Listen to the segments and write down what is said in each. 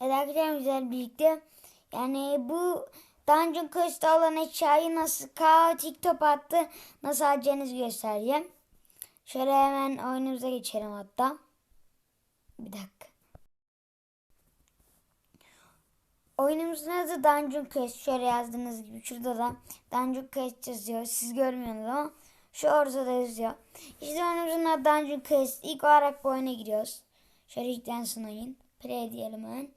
Evet arkadaşlar güzel birlikte. Yani bu Dungeon Quest'te olan eşyayı nasıl kaotik top attı nasıl alacağınızı göstereceğim. Şöyle hemen oyunumuza geçelim hatta. Bir dakika. Oyunumuzun adı Dungeon Quest. Şöyle yazdığınız gibi şurada da Dungeon Quest yazıyor. Siz görmüyorsunuz ama şu ortada yazıyor. İşte oyunumuzun adı Dungeon Quest. İlk olarak bu oyuna giriyoruz. Şöyle yüklensin oyun. Play diyelim hemen.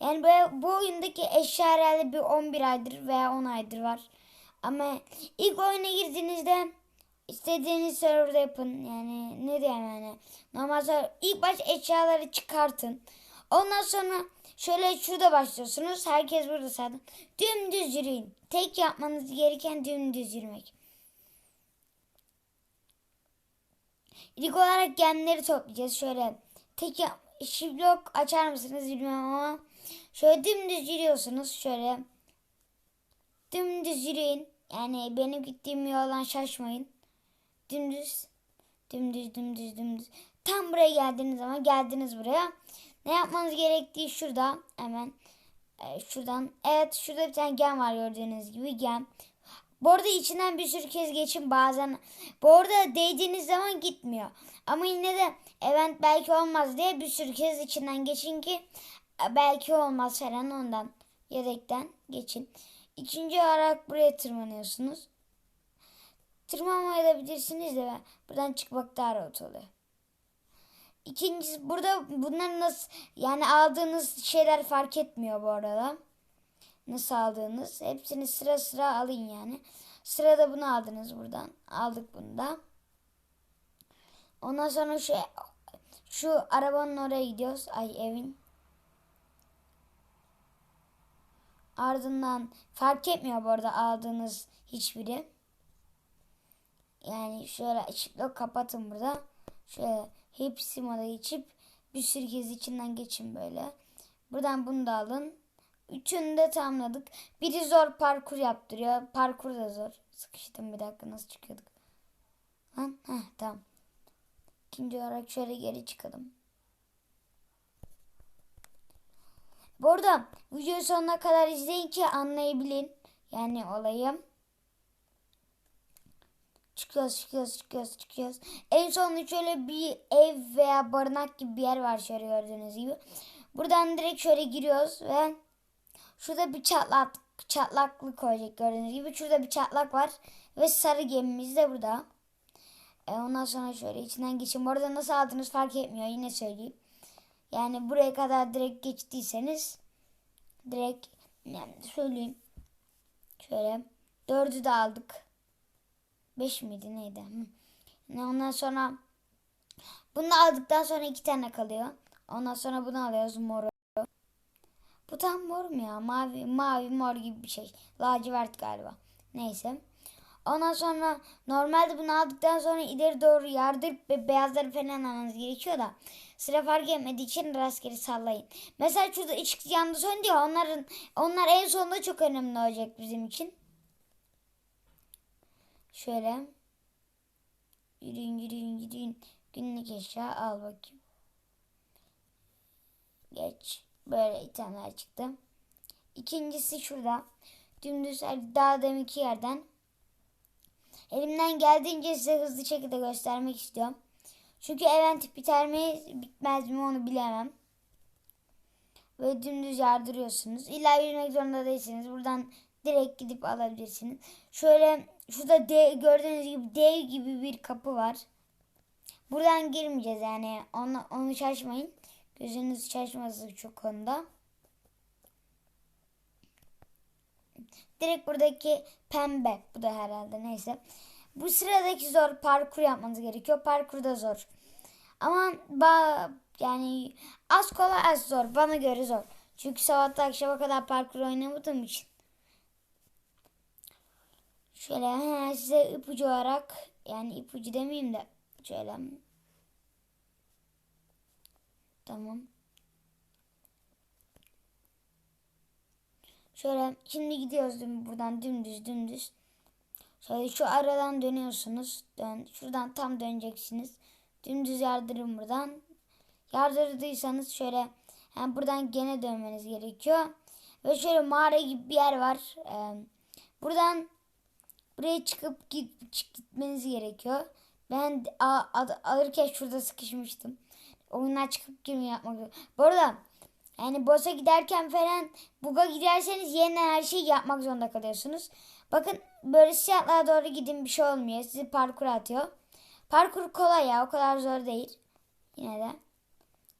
Yani bu, bu oyundaki eşya herhalde bir 11 aydır veya 10 aydır var. Ama ilk oyuna girdiğinizde istediğiniz serverda yapın. Yani ne diyeyim yani. Normal server, ilk baş eşyaları çıkartın. Ondan sonra şöyle şurada başlıyorsunuz. Herkes burada zaten. Dümdüz yürüyün. Tek yapmanız gereken dümdüz yürümek. İlk olarak gemleri toplayacağız. Şöyle tek yap Shift blok açar mısınız bilmiyorum ama şöyle dümdüz yürüyorsunuz. Şöyle dümdüz yürüyün. Yani benim gittiğim yoldan şaşmayın. Dümdüz dümdüz dümdüz dümdüz. Tam buraya geldiğiniz zaman geldiniz buraya. Ne yapmanız gerektiği şurada hemen e, şuradan. Evet şurada bir tane gem var gördüğünüz gibi gem. Bu arada içinden bir sürü kez geçin bazen. Bu arada değdiğiniz zaman gitmiyor. Ama yine de event belki olmaz diye bir sürü kez içinden geçin ki belki olmaz falan ondan. Yedekten geçin. İkinci olarak buraya tırmanıyorsunuz. Tırmanmayabilirsiniz de buradan çıkmak daha rahat oluyor. İkincisi burada bunların nasıl yani aldığınız şeyler fark etmiyor bu arada nasıl aldığınız. Hepsini sıra sıra alın yani. Sırada bunu aldınız buradan. Aldık bunu da. Ondan sonra şu şu arabanın oraya gidiyoruz. Ay evin. Ardından fark etmiyor bu arada aldığınız hiçbiri. Yani şöyle ışıkla kapatın burada. Şöyle hepsi moda geçip bir sürü kez içinden geçin böyle. Buradan bunu da alın. Üçünü de tamamladık. Biri zor parkur yaptırıyor. Parkur da zor. Sıkıştım bir dakika nasıl çıkıyorduk? Lan heh tamam. İkinci olarak şöyle geri çıkalım. Bu arada videoyu sonuna kadar izleyin ki anlayabilin. Yani olayı. Çıkıyoruz çıkıyoruz çıkıyoruz çıkıyoruz. En sonunda şöyle bir ev veya barınak gibi bir yer var şöyle gördüğünüz gibi. Buradan direkt şöyle giriyoruz ve Şurada bir çatlak, çatlaklık olacak gördüğünüz gibi. Şurada bir çatlak var. Ve sarı gemimiz de burada. E ondan sonra şöyle içinden geçin. Bu arada nasıl aldınız fark etmiyor. Yine söyleyeyim. Yani buraya kadar direkt geçtiyseniz direkt yani söyleyeyim. Şöyle dördü de aldık. Beş miydi neydi? Hı. Ondan sonra bunu aldıktan sonra iki tane kalıyor. Ondan sonra bunu alıyoruz moru. Bu tam mor mu ya? Mavi, mavi mor gibi bir şey. Lacivert galiba. Neyse. Ondan sonra normalde bunu aldıktan sonra ileri doğru yardırıp ve beyazları falan almanız gerekiyor da sıra fark etmediği için rastgele sallayın. Mesela şurada ışık yandı söndü ya onların onlar en sonunda çok önemli olacak bizim için. Şöyle yürüyün yürüyün yürüyün günlük eşya al bakayım. Geç. Böyle itemler çıktı. İkincisi şurada. Dümdüz daha deminki yerden. Elimden geldiğince size hızlı şekilde göstermek istiyorum. Çünkü event biter mi bitmez mi onu bilemem. Böyle dümdüz yardırıyorsunuz. İlla yürümek zorunda değilsiniz. Buradan direkt gidip alabilirsiniz. Şöyle şurada de, gördüğünüz gibi dev gibi bir kapı var. Buradan girmeyeceğiz yani. Onu, onu şaşmayın. Gözünüz şaşmasın şu konuda. Direkt buradaki pembe. Bu da herhalde neyse. Bu sıradaki zor parkur yapmanız gerekiyor. Parkur da zor. Ama ba yani az kolay az zor. Bana göre zor. Çünkü sabahta akşama kadar parkur oynamadığım için. Şöyle he, size ipucu olarak yani ipucu demeyeyim de şöyle Tamam. Şöyle şimdi gidiyoruz buradan dümdüz dümdüz. Şöyle şu aradan dönüyorsunuz. Dön, şuradan tam döneceksiniz. Dümdüz yardırın buradan. Yardırdıysanız şöyle Yani buradan gene dönmeniz gerekiyor. Ve şöyle mağara gibi bir yer var. Ee, buradan buraya çıkıp git, çık- gitmeniz gerekiyor. Ben a- a- alırken şurada sıkışmıştım. Oyundan çıkıp girme yapmak Bu arada yani boss'a giderken falan buga giderseniz yeniden her şeyi yapmak zorunda kalıyorsunuz. Bakın böyle siyahlara doğru gidin bir şey olmuyor. Sizi parkur atıyor. Parkur kolay ya o kadar zor değil. Yine de.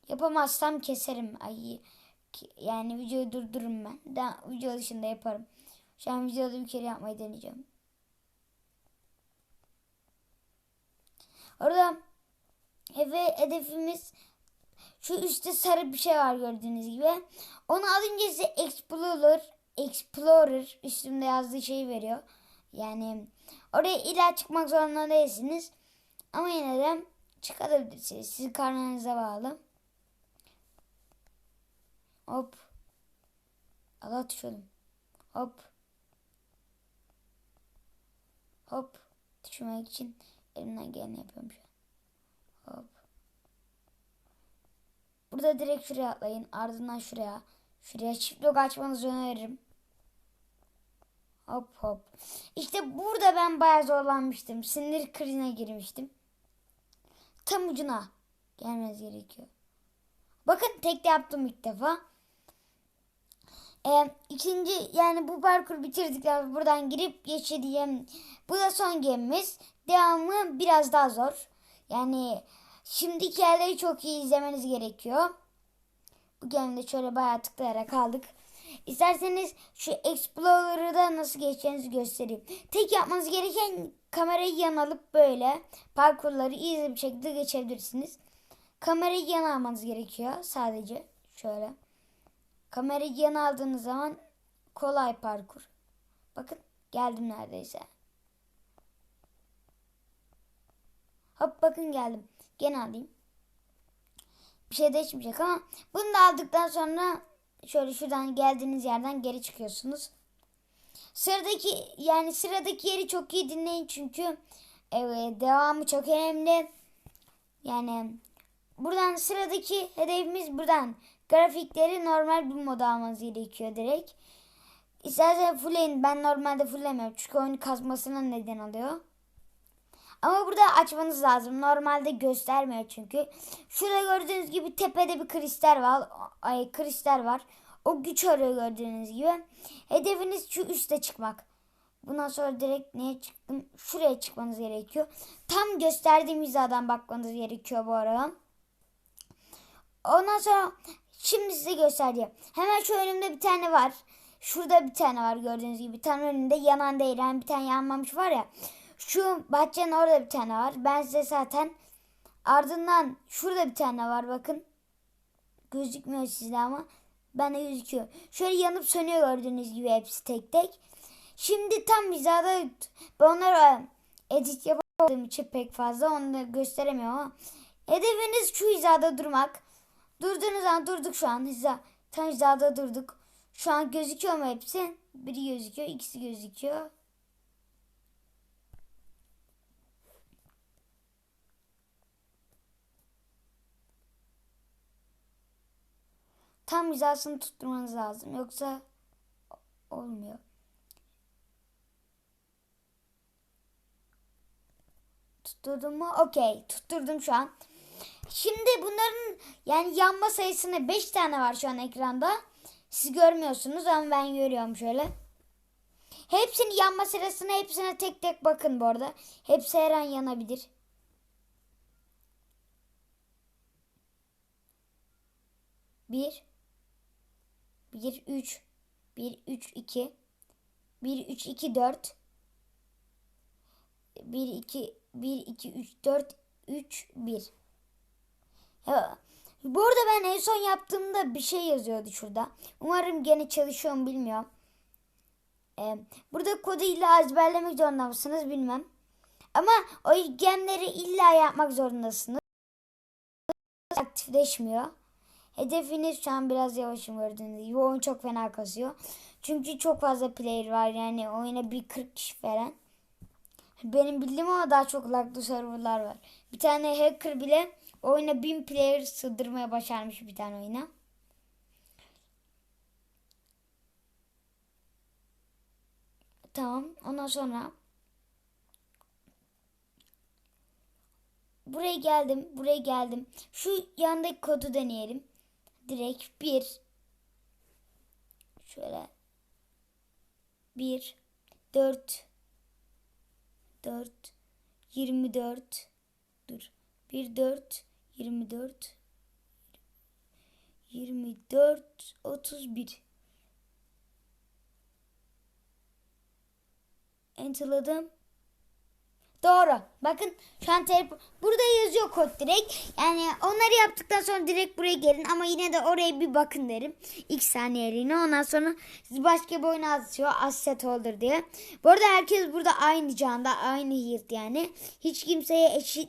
Yapamazsam keserim. Ay, yani videoyu durdururum ben. Da, video dışında yaparım. Şu an videoda bir kere yapmayı deneyeceğim. Orada ve hedefimiz şu üstte sarı bir şey var gördüğünüz gibi. Onu alınca size Explorer, Explorer üstünde yazdığı şeyi veriyor. Yani oraya illa çıkmak zorunda değilsiniz. Ama yine de çıkabilirsiniz. Sizin karnınıza bağlı. Hop. Allah düşürdüm. Hop. Hop. Düşürmek için elimden geleni yapıyorum şu an. Hop. Burada direkt şuraya atlayın. Ardından şuraya. Şuraya çift log açmanızı öneririm. Hop hop. İşte burada ben bayağı zorlanmıştım. Sinir krizine girmiştim. Tam ucuna gelmeniz gerekiyor. Bakın tek de yaptım ilk defa. Ee, ikinci yani bu parkur bitirdikten buradan girip geçeceğim. Bu da son gemimiz. Devamı biraz daha zor. Yani şimdiki yerleri çok iyi izlemeniz gerekiyor. Bu gemide şöyle bayağı tıklayarak kaldık. İsterseniz şu Explorer'ı da nasıl geçeceğinizi göstereyim. Tek yapmanız gereken kamerayı yan alıp böyle parkurları iyi bir şekilde geçebilirsiniz. Kamerayı yan almanız gerekiyor sadece. Şöyle. Kamerayı yan aldığınız zaman kolay parkur. Bakın geldim neredeyse. Hop bakın geldim. Gene alayım. Bir şey değişmeyecek ama bunu da aldıktan sonra şöyle şuradan geldiğiniz yerden geri çıkıyorsunuz. Sıradaki yani sıradaki yeri çok iyi dinleyin çünkü evet, devamı çok önemli. Yani buradan sıradaki hedefimiz buradan grafikleri normal bir moda almanız gerekiyor direkt. İstersen fullleyin. Ben normalde fulllemiyorum çünkü oyunu kasmasına neden oluyor. Ama burada açmanız lazım. Normalde göstermiyor çünkü. Şurada gördüğünüz gibi tepede bir kristal var. Ay kristal var. O güç arıyor gördüğünüz gibi. Hedefiniz şu üste çıkmak. Bundan sonra direkt neye çıktım? Şuraya çıkmanız gerekiyor. Tam gösterdiğim hizadan bakmanız gerekiyor bu arada. Ondan sonra şimdi size göstereceğim. Hemen şu önümde bir tane var. Şurada bir tane var gördüğünüz gibi. Tam önünde yanan değil. Yani bir tane yanmamış var ya. Şu bahçenin orada bir tane var. Ben size zaten ardından şurada bir tane var bakın. Gözükmüyor sizde ama. Bende gözüküyor. Şöyle yanıp sönüyor gördüğünüz gibi hepsi tek tek. Şimdi tam hizada ben onları edit yapamadığım için pek fazla onu da gösteremiyorum ama hedefiniz şu hizada durmak. Durduğunuz zaman durduk şu an hiza. Tam hizada durduk. Şu an gözüküyor mu hepsi? Biri gözüküyor, ikisi gözüküyor. Tam hizasını tutturmanız lazım. Yoksa olmuyor. Tutturdum mu? Okey. Tutturdum şu an. Şimdi bunların yani yanma sayısını 5 tane var şu an ekranda. Siz görmüyorsunuz ama ben görüyorum şöyle. Hepsinin yanma sırasına hepsine tek tek bakın bu arada. Hepsi her an yanabilir. Bir. Bir, üç. Bir, üç, iki. Bir, üç, iki, dört. Bir, iki, bir, iki, üç, dört, üç, bir. Ya, bu arada ben en son yaptığımda bir şey yazıyordu şurada. Umarım gene çalışıyor mu bilmiyorum. Ee, burada kodu illa ezberlemek zorunda mısınız bilmem. Ama o gemleri illa yapmak zorundasınız. Aktifleşmiyor. Hedefiniz şu an biraz yavaşım gördüğünüz gibi. Oyun çok fena kasıyor. Çünkü çok fazla player var yani oyuna bir 40 kişi falan. Benim bildiğim ama daha çok laglı serverlar var. Bir tane hacker bile oyuna 1000 player sığdırmaya başarmış bir tane oyuna. Tamam. Ondan sonra buraya geldim. Buraya geldim. Şu yandaki kodu deneyelim. Direkt bir. Şöyle. Bir. Dört. Dört. Yirmi dört. Dur. Bir dört. Yirmi dört. Yirmi dört. Otuz bir. Enter'ladım. Doğru. Bakın şu an telefon... Burada yazıyor kod direkt. Yani onları yaptıktan sonra direkt buraya gelin. Ama yine de oraya bir bakın derim. İlk saniyeliğine. Ondan sonra siz başka bir oyun atıyor. Asset olur diye. Bu arada herkes burada aynı canda. Aynı hirt yani. Hiç kimseye eşit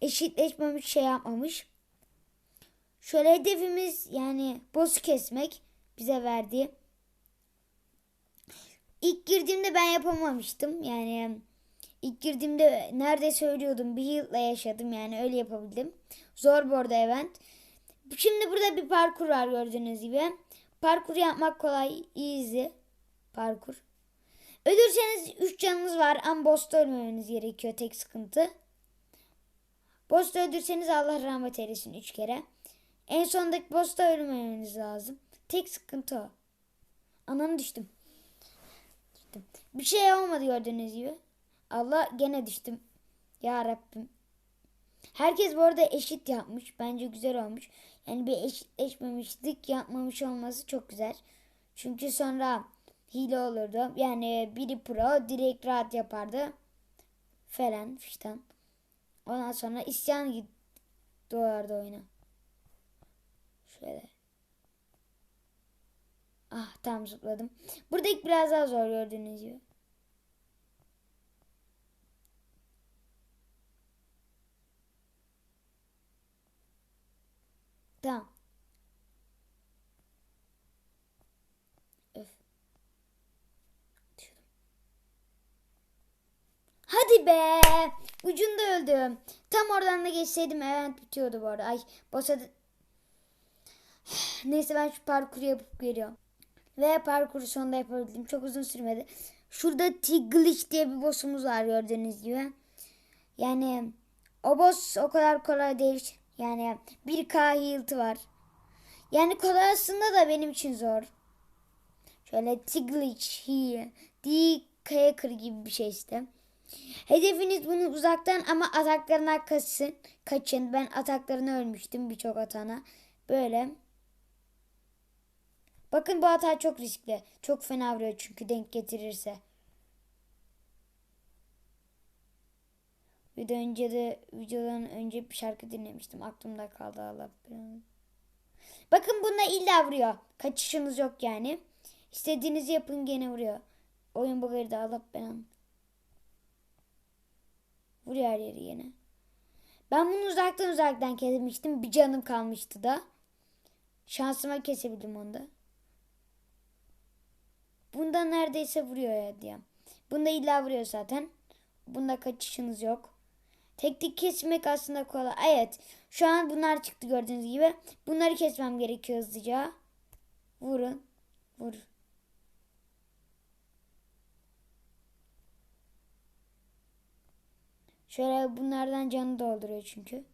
eşitleşmemiş şey yapmamış. Şöyle hedefimiz yani boss'u kesmek. Bize verdiği. İlk girdiğimde ben yapamamıştım. Yani ilk girdiğimde nerede söylüyordum bir yılla yaşadım yani öyle yapabildim. Zor bu arada event. Şimdi burada bir parkur var gördüğünüz gibi. Parkur yapmak kolay, easy parkur. Ölürseniz 3 canınız var ama boss'ta ölmemeniz gerekiyor tek sıkıntı. Boss'ta öldürseniz Allah rahmet eylesin 3 kere. En sondaki boss'ta ölmemeniz lazım. Tek sıkıntı o. Anam düştüm. düştüm. Bir şey olmadı gördüğünüz gibi. Allah gene düştüm. Ya Rabbim. Herkes bu arada eşit yapmış. Bence güzel olmuş. Yani bir eşitleşmemişlik yapmamış olması çok güzel. Çünkü sonra hile olurdu. Yani biri pro direkt rahat yapardı. Falan fişten. Ondan sonra isyan doğardı oyuna. Şöyle. Ah tam zıpladım. Buradaki biraz daha zor gördüğünüz gibi. Tamam. Öf. Hadi be. Ucunda öldüm. Tam oradan da geçseydim event bitiyordu bu arada. Ay boss'a Neyse ben şu parkuru yapıp geliyorum. Ve parkuru sonunda yapabildim. Çok uzun sürmedi. Şurada Tiglish diye bir boss'umuz var gördüğünüz gibi. Yani o boss o kadar kolay değil. Yani 1K health var. Yani kolay aslında da benim için zor. Şöyle Tiglish here. D-Kayaker gibi bir şey işte. Hedefiniz bunu uzaktan ama ataklarına kaçın. Kaçın. Ben ataklarını ölmüştüm birçok atana. Böyle. Bakın bu hata çok riskli. Çok fena vuruyor çünkü denk getirirse. Bir de önce de videodan önce bir şarkı dinlemiştim. Aklımda kaldı Allah. Bakın bunda illa vuruyor. Kaçışınız yok yani. İstediğinizi yapın gene vuruyor. Oyun bu garide Allah belanı. Vuruyor her yeri yine. Ben bunu uzaktan uzaktan kesmiştim. Bir canım kalmıştı da. Şansıma kesebildim onu da. Bunda neredeyse vuruyor ya diye. Bunda illa vuruyor zaten. Bunda kaçışınız yok. Teknik kesmek aslında kolay. Evet. Şu an bunlar çıktı gördüğünüz gibi. Bunları kesmem gerekiyor hızlıca. Vurun. Vur. Şöyle bunlardan canı dolduruyor çünkü.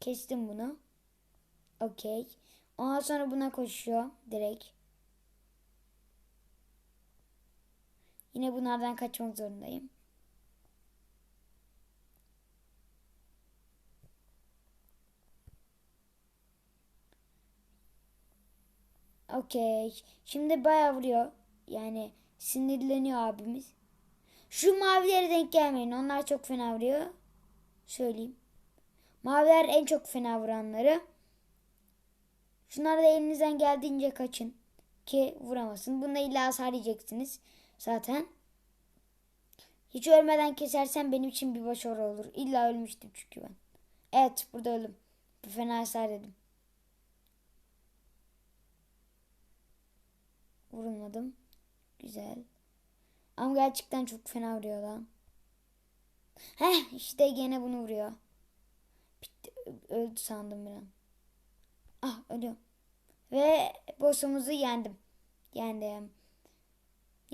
Kestim bunu. Okey. Ondan sonra buna koşuyor direkt. Yine bunlardan kaçmak zorundayım. Okey. Şimdi bayağı vuruyor. Yani sinirleniyor abimiz. Şu mavilere denk gelmeyin. Onlar çok fena vuruyor. Söyleyeyim. Maviler en çok fena vuranları. Şunları da elinizden geldiğince kaçın. Ki vuramasın. Bunda illa hasar yiyeceksiniz. Zaten. Hiç ölmeden kesersen benim için bir başarı olur. İlla ölmüştüm çünkü ben. Evet burada öldüm. Bir fena hasar yedim. Vurulmadım. Güzel. Ama gerçekten çok fena vuruyor lan. Heh işte gene bunu vuruyor. Bitti. Öldü sandım bir an. Ah ölüyorum. Ve boss'umuzu yendim. Yendim.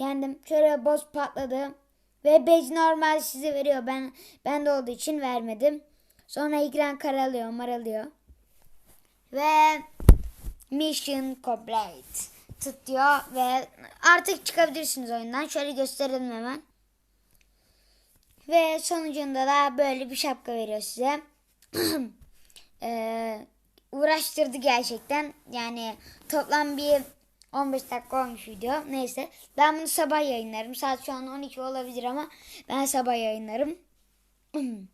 Yendim. Şöyle boss patladı. Ve badge normal size veriyor. Ben ben de olduğu için vermedim. Sonra ekran karalıyor, maralıyor. Ve mission complete tutuyor ve artık çıkabilirsiniz oyundan. Şöyle gösterelim hemen. Ve sonucunda da böyle bir şapka veriyor size. Ee, uğraştırdı gerçekten. Yani toplam bir 15 dakika olmuş video. Neyse. Ben bunu sabah yayınlarım. Saat şu an 12 olabilir ama ben sabah yayınlarım.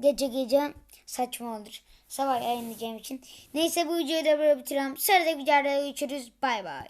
gece gece saçma olur. Sabah yayınlayacağım için. Neyse bu videoyu da böyle bitiriyorum. Sıradaki videoda görüşürüz. Bay bay.